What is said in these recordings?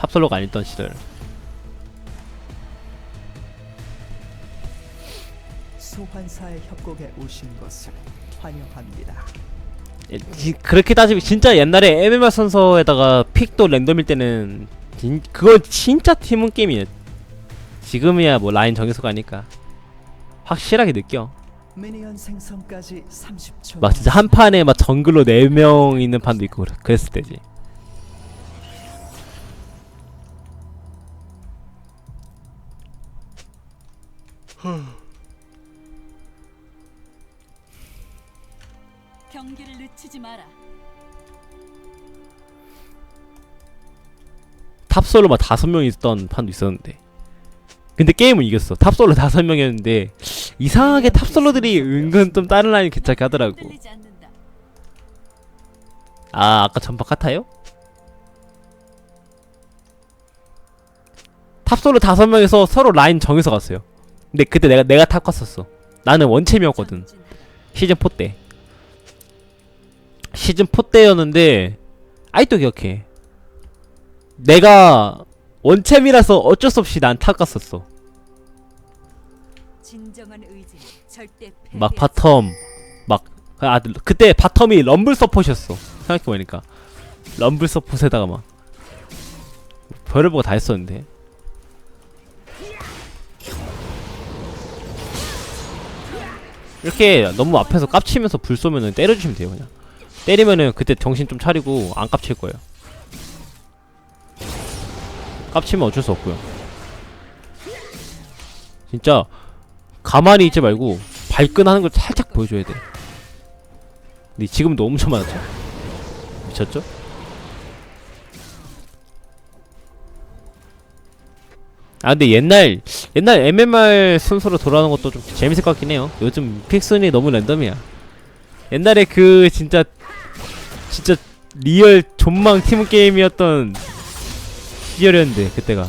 탑솔로가 아니던 시절 소환사의 협곡에 오신 것을 환영합니다. 예, 지- 그렇게 따지면 진짜 옛날에 MMR 선서에다가 픽도 랜덤일 때는 진, 그거 진짜 팀은 게임이에요 지금이야 뭐 라인 정해서 가니까 확실하게 느껴 미니언 생성까지 30초. 막 진짜 한 판에 막 정글로 4명 있는 판도 있고 그랬을 때지 경기를 늦추지 마라. 탑솔로 막 다섯 명 있던 판도 있었는데 근데 게임은 이겼어 탑솔로 다섯 명이었는데 이상하게 탑솔로들이 은근 좀 다른 라인 괜찮게 하더라고 흔들리지 않는다. 아 아까 전파 카타요? 탑솔로 다섯 명에서 서로 라인 정해서 갔어요 근데 그때 내가 내가 탑 갔었어. 나는 원챔이었거든. 시즌 4 때. 시즌 4 때였는데 아직도 기억해. 내가 원챔이라서 어쩔 수 없이 난탑 갔었어. 진정한 의지는 절대 막 바텀 막 아, 그때 바텀이 럼블 서폿이었어. 생각해보니까. 럼블 서폿에다가 막 별을 보고 다 했었는데 이렇게 너무 앞에서 깝치면서 불 쏘면은 때려주시면 돼요 그냥 때리면은 그때 정신 좀 차리고 안 깝칠 거예요 깝치면 어쩔 수 없고요 진짜 가만히 있지 말고 발끈하는 걸 살짝 보여줘야 돼. 근데 지금 너무 엄청 많았죠? 미쳤죠? 아 근데 옛날 옛날 MMR 순서로 돌아오는 것도 좀 재밌을 것 같긴 해요. 요즘 픽순이 너무 랜덤이야. 옛날에 그 진짜 진짜 리얼 존망 팀 게임이었던 시절이었는데 그때가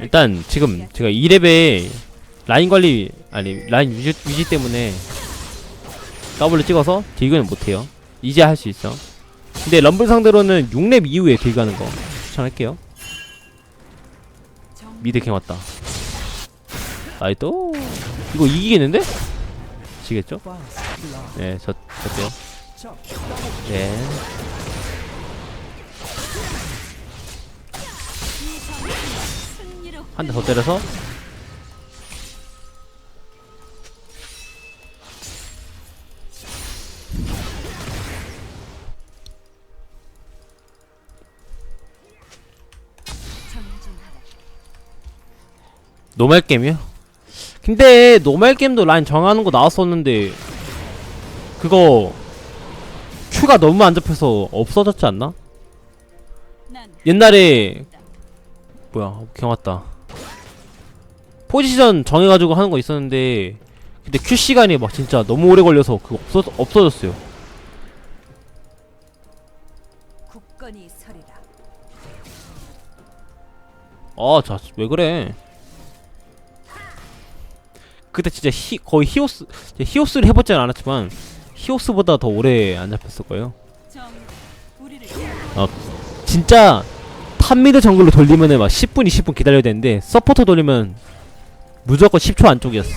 일단 지금 제가 2렙에 라인 관리 아니 라인 유지, 유지 때문에 더블을 찍어서 딜그는 못해요. 이제 할 수 있어. 근데 럼블 상대로는 6렙 이후에 딜가는 거 추천할게요. 정- 미드 갱 왔다. 나이또 이거 이기겠는데? 지겠죠? 파스 블러 네 저, 졌대요. 적네 한 대 더 때려서. 노말 게임이요? 근데 노말 게임도 라인 정하는 거 나왔었는데 그거 큐가 너무 안 잡혀서 없어졌지 않나? 난 옛날에 뭐야 경 왔다 포지션 정해가지고 하는 거 있었는데 근데 큐 시간이 막 진짜 너무 오래 걸려서 그거 없어 없어졌어요. 굳건히 서리라. 아, 자, 왜 그래? 그때 진짜 히, 거의 히오스, 히오스를 해보지는 않았지만, 히오스보다 더 오래 안 잡혔을 거예요. 정 우리를 진짜, 탑미드 정글로 돌리면은 막 10분, 20분 기다려야 되는데, 서포터 돌리면 무조건 10초 안쪽이었어.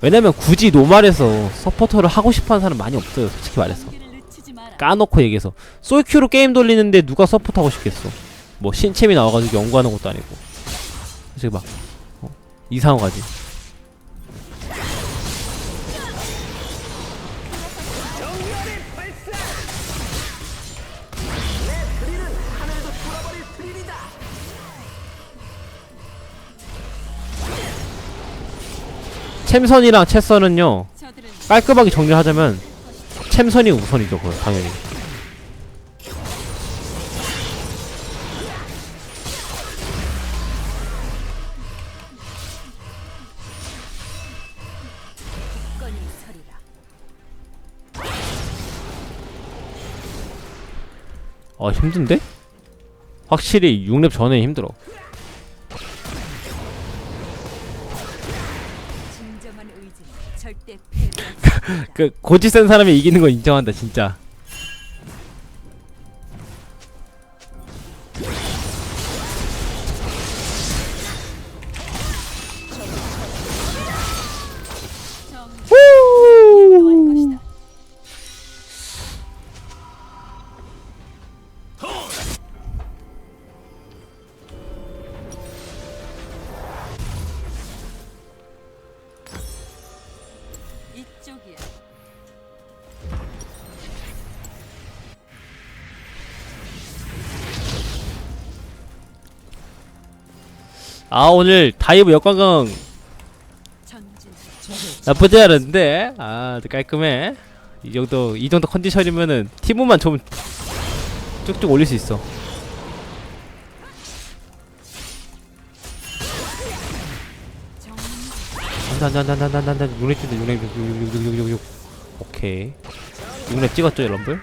왜냐면 굳이 노말에서 서포터를 하고 싶어 하는 사람 많이 없어요, 솔직히 말해서. 까놓고 얘기해서. 솔큐로 게임 돌리는데 누가 서포터 하고 싶겠어. 뭐, 신챔이 나와가지고 연구하는 것도 아니고. 그래서 막, 어, 이상한 거지. 챔선이랑 채선은요 깔끔하게 정리하자면 챔선이 우선이죠 그거 당연히. 아 힘든데? 확실히 6렙 전에 힘들어 그 고지 센 사람이 이기는 거 인정한다 진짜 아 오늘 다이브 역광강. 나쁘지 않은데. 아 아주 깔끔해. 이 정도 이 정도 컨디션이면은 티브만 좀 쭉쭉 올릴 수 있어. 정. 한단단단단단단 6렙 찍다. 6렙 6렙 오케이. 6렙 찍었죠 럼블?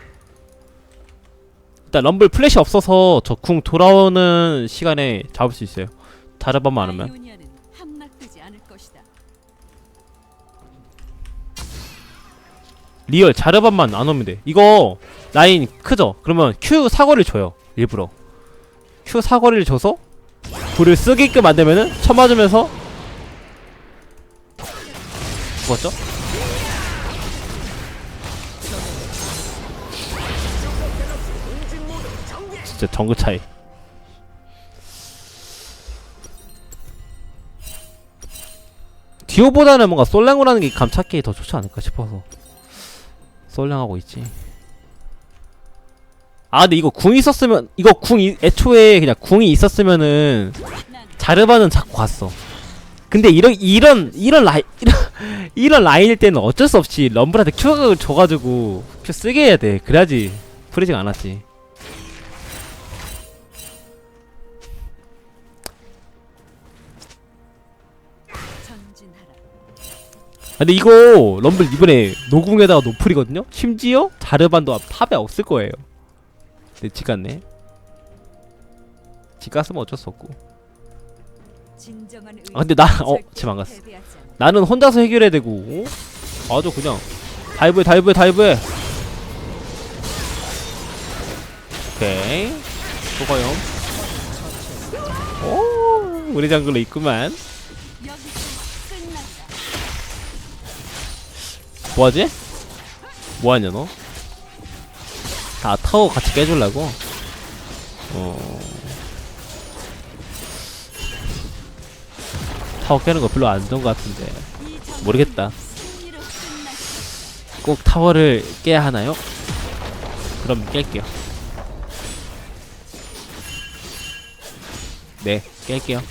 일단 럼블 플래시 없어서 저궁 돌아오는 시간에 잡을 수 있어요 다르밤 많으면 아이오니아는 함락되지 않을 것이다. 리얼 자르반만 안 오면 돼. 이거 라인 크죠? 그러면 Q 사거리를 줘요. 일부러. Q 사거리를 줘서 불을 쓰게끔 만들면은 쳐맞으면서 죽었죠? 진짜 정글 차이. 디오보다는 뭔가 솔랭을 하는 게 감 찾기 더 좋지 않을까 싶어서. 썰량하고 있지. 아 근데 이거 궁 있었으면 이거 궁 이, 애초에 그냥 궁이 있었으면은 난 자르바는 자꾸 갔어. 근데 이런 이런 이런 라인 이런, 이런 라인일 때는 어쩔 수 없이 럼블한테 큐각을 줘가지고 큐 쓰게 해야 돼. 그래야지 프리징 안 왔지. 근데 이거 럼블 이번에 노궁에다가 노플이거든요. 심지어 자르반도 탑에 없을 거예요. 근데 집 갔네. 집 갔으면 어쩔 수 없고. 아 근데 나 어 집 안 갔어. 나는 혼자서 해결해야 되고 어? 아주 그냥 다이브해 다이브해 다이브해 오케이 소가요 오 우리 장글로 있구만 뭐하지? 뭐하냐 너? 다 타워 같이 깨주려고? 어 타워 깨는 거 별로 안 좋은 것 같은데 모르겠다. 꼭 타워를 깨야 하나요? 그럼 깰게요. 네, 깰게요.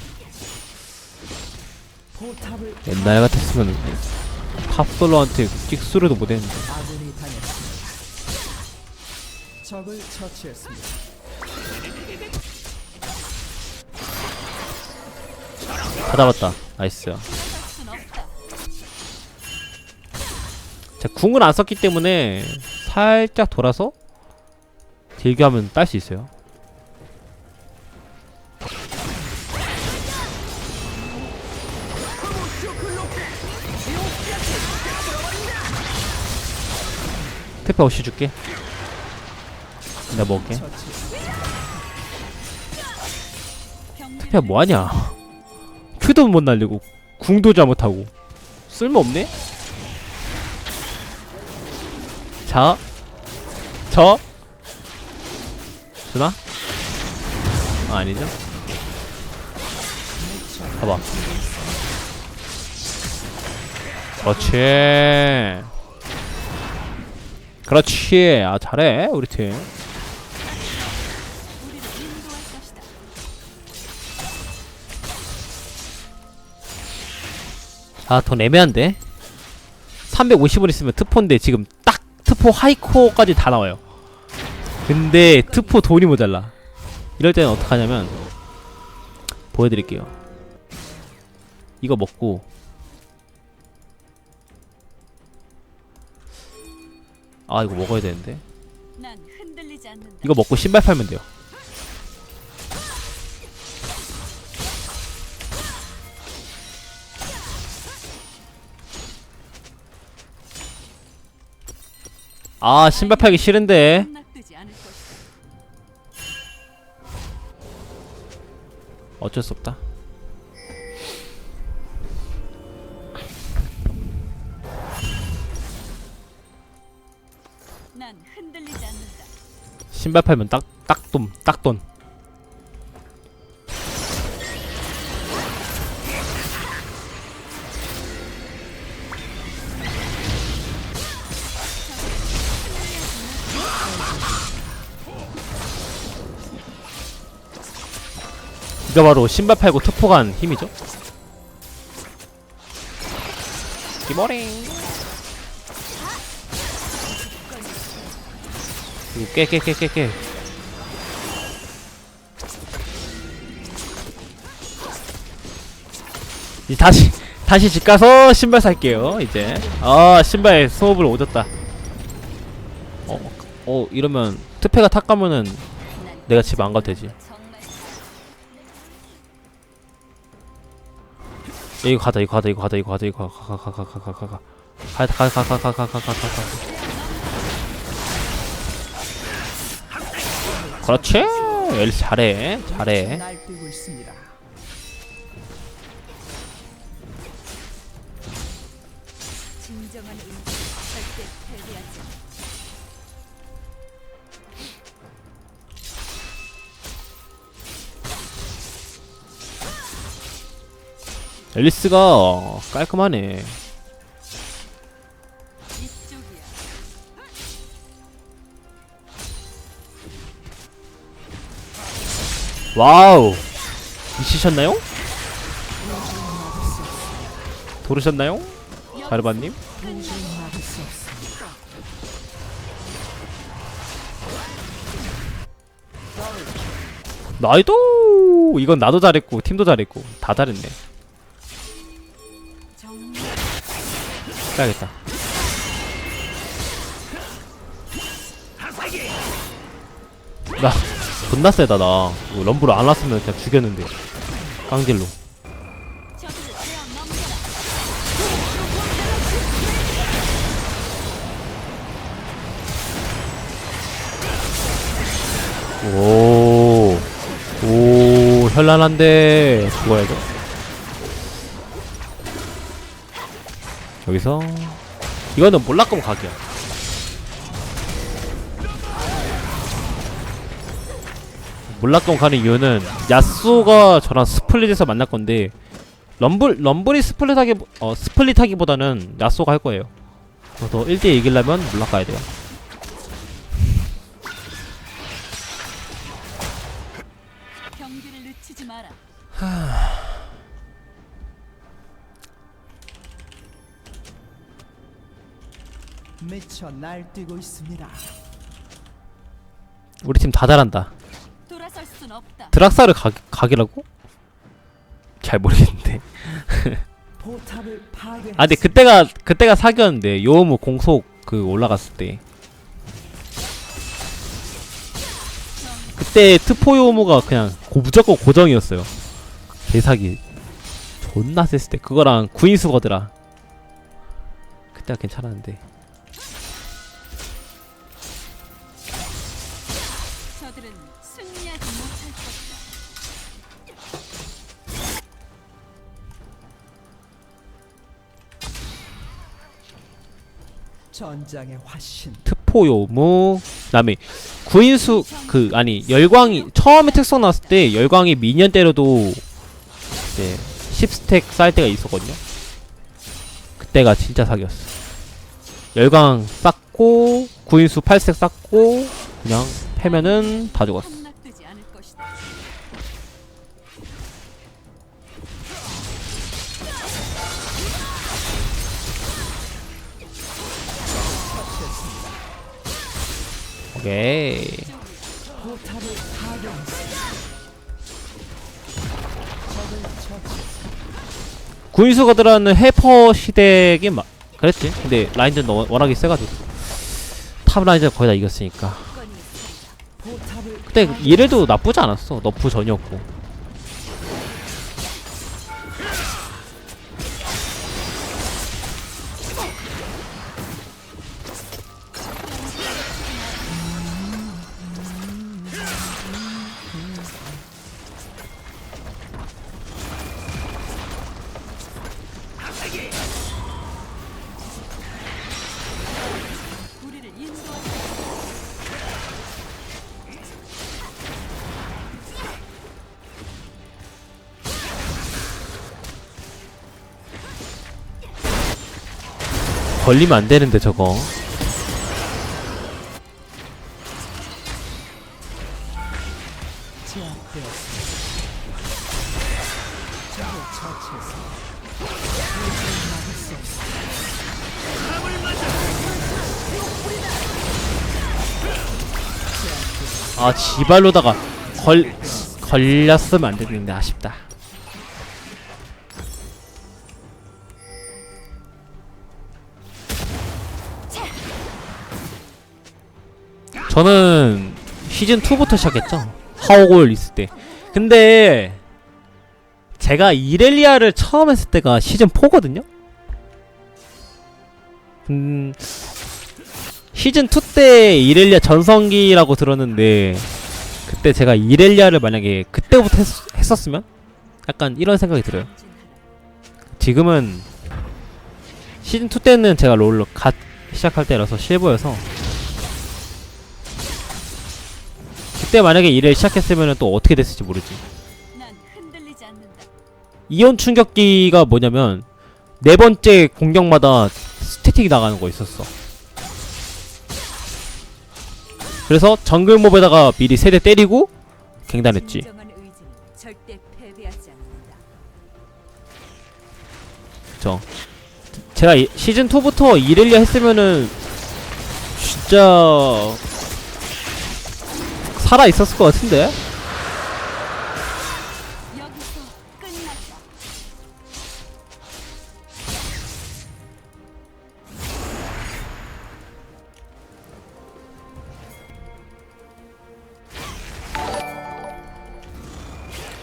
옛날 같았으면 탑솔로한테 찍수르도 못했는데. 적을 처치했습니다. 다 잡았다. 나이스. 자, 궁을 안 썼기 때문에 살짝 돌아서 딜교하면 딸 수 있어요. 페페 없이 줄게. 내가 먹을게. 페페 뭐하냐? 큐도 못 날리고 궁도 잘못하고 쓸모없네? 자, 저, 주나? 아, 아니죠? 봐봐. 그렇지. 그렇지. 아, 잘해, 우리 팀. 아, 돈 애매한데? 350원 있으면 트포인데 지금 딱 트포 하이코어까지 다 나와요. 근데 트포 돈이 모자라. 이럴 때는 어떡하냐면 보여드릴게요. 이거 먹고 아 이거 먹어야 되는데. 이거 먹고 신발 팔면 돼요. 아 신발 팔기 싫은데. 어쩔 수 없다. 난 흔들리지 않는다. 신발 팔면 딱 딱돈 딱돈. 이거 바로 신발 팔고 투포 간 힘이죠? 기머링 깨 깨 깨 깨깨 이 다시 다시 집 가서 신발 살게요 이제 아 신발 수업을 오졌다 어, 어 이러면 투페가 탁 가면은 난 내가 집 안 가도 되지 이거 가자 이거 가자 이거 가자 이거 가자 이거 가가가가가가가가가가가가가가가가 그렇지 엘리 잘해 잘해 날뛰고 있습니다. 진정한 인생 절대 패 그렇지. 엘 잘해 잘해. 앨리스가 깔끔하네. 와우 미치셨나요? 도르셨나요? 없습니다. 나이도 이건 나도 잘했고 팀도 잘했고 다 잘했네 빼야겠다 나 존나 세다 나 이거 럼블 안 왔으면 그냥 죽였는데 넘겨라. 오, 오, 현란한데 죽어야죠. 여기서 이거는 몰락검 각이야. 몰락검 가는 이유는 야스오가 저랑 스플릿에서 만날 건데 럼블 럼블이 스플릿하기 어 스플릿하기보다는 야스오가 할 거예요. 그래서 1대 이기려면 몰락 가야 돼요. 경기를 늦추지 마라. 미쳐 날뛰고 있습니다. 우리 팀 다 잘한다. 드락사를 각, 각이라고? 잘 모르겠는데. 아 근데 그때가 그때가 사기였는데 요무 공속 그 올라갔을 때. 그때 트포 요무가 그냥 고, 무조건 고정이었어요. 개사기. 존나 셌을 때 그거랑 구인수 거더라. 그때가 괜찮았는데. 전장의 화신. 트포 요무 그다음에 구인수 그 아니 열광이 처음에 특성 나왔을 때 열광이 미니언 때려도 이제 10스택 쌓일 때가 있었거든요. 그때가 진짜 사기였어. 열광 쌓고 구인수 8스택 쌓고 그냥 패면은 다 죽었어. 것이다. 오케이. 포탑을. 구인수 가드라는 해퍼 시대긴 마, 그랬지. 근데 라인전 너 워낙에 세가지고 탑 라인전 거의 다 이겼으니까. 그때 이래도 나쁘지 않았어 너프 전이었고 걸리면 안 되는데 저거. 아 지발로다가 걸 걸렸으면 안 되는데 아쉽다. 저는 시즌 2부터 시작했죠. 하오골 있을 때. 근데 제가 이렐리아를 처음 했을 때가 시즌 4거든요. 음 시즌 2 때 이렐리아 전성기라고 들었는데 그때 제가 이렐리아를 만약에 그때부터 했, 했었으면 약간 이런 생각이 들어요. 지금은 시즌 2 때는 제가 롤로 갓 시작할 때라서 실버여서 그때 만약에 이렐 시작했으면 또 어떻게 됐을지 모르지. 이온 충격기가 뭐냐면 네 번째 공격마다 스태틱이 나가는 거 있었어. 그래서 정글 몹에다가 미리 세대 때리고 갱단했지. 그쵸. 제가 이- 시즌 2부터 이렐리아 했으면은 진짜 살아 있었을 것 같은데.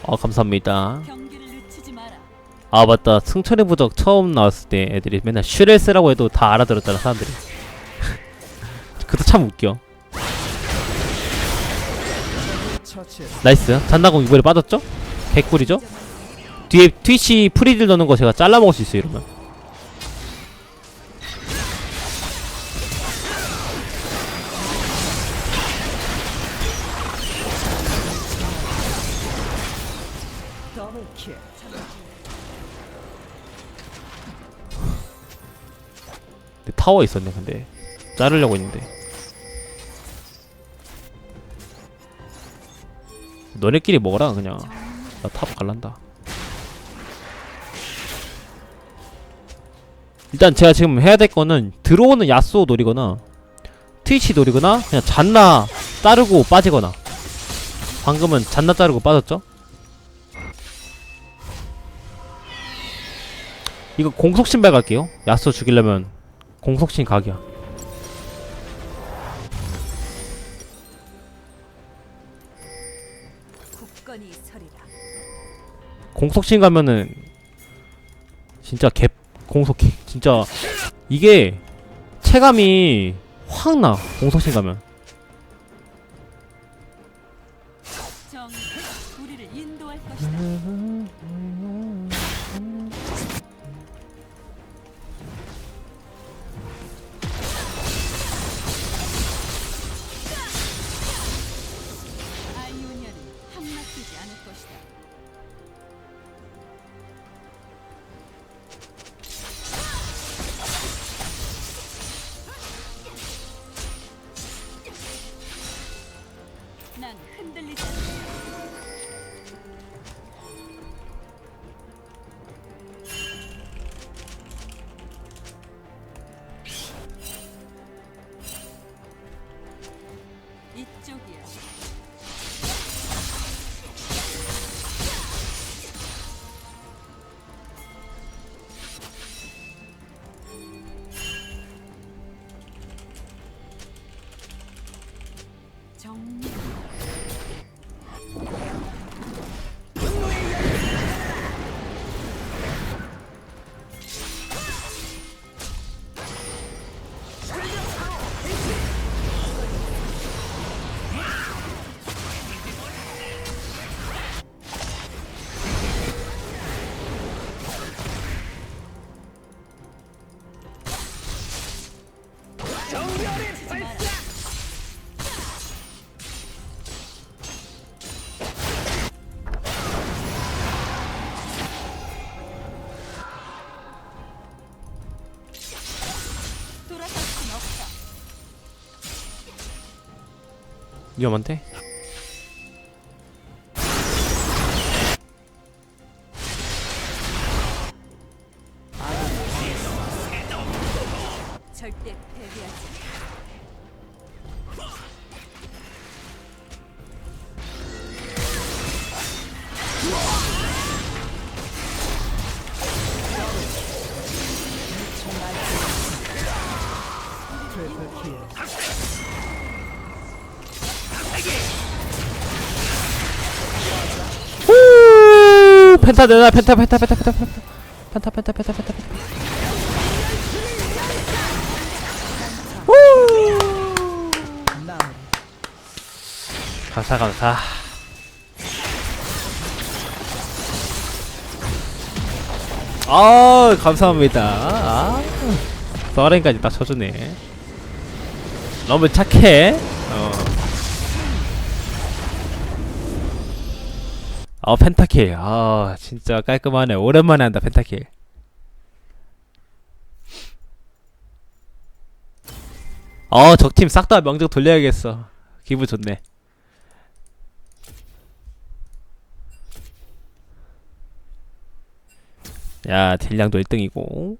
아 감사합니다. 아 맞다 승천의 부적 처음 나왔을 때 애들이 맨날 슈렐스라고 해도 다 알아들었잖아 사람들이. 그것도 참 웃겨. 나이스. 잔나공 이번에 빠졌죠? 개꿀이죠? 뒤에 트위치 프리딜 넣는 거 제가 잘라 먹을 수 있어요 이러면. 타워 있었네 근데 자르려고 했는데. 너네끼리 먹어라 그냥. 나 탑 갈란다. 일단 제가 지금 해야 될 거는 들어오는 야스오 노리거나 트위치 노리거나 그냥 잔나 자르고 빠지거나 방금은 잔나 자르고 빠졌죠? 이거 공속 신발 갈게요 야스오 죽이려면 공속신 각이야 공속신 가면은 진짜 개 공속 개 진짜 이게 체감이 확 나 공속신 가면 위험한데? 펜타 내놔 펜타 펜타 펜타 펜타 펜타. 펜타 펜타 펜타 펜타 펜타. 감사 감사. 아 감사합니다. 아 서렌까지 딱 쳐주네. 너무 착해 어. 아 펜타킬. 아 진짜 깔끔하네. 오랜만에 한다 펜타킬. 어 적팀 싹 다 명적 돌려야겠어. 기분 좋네. 야 딜량도 1등이고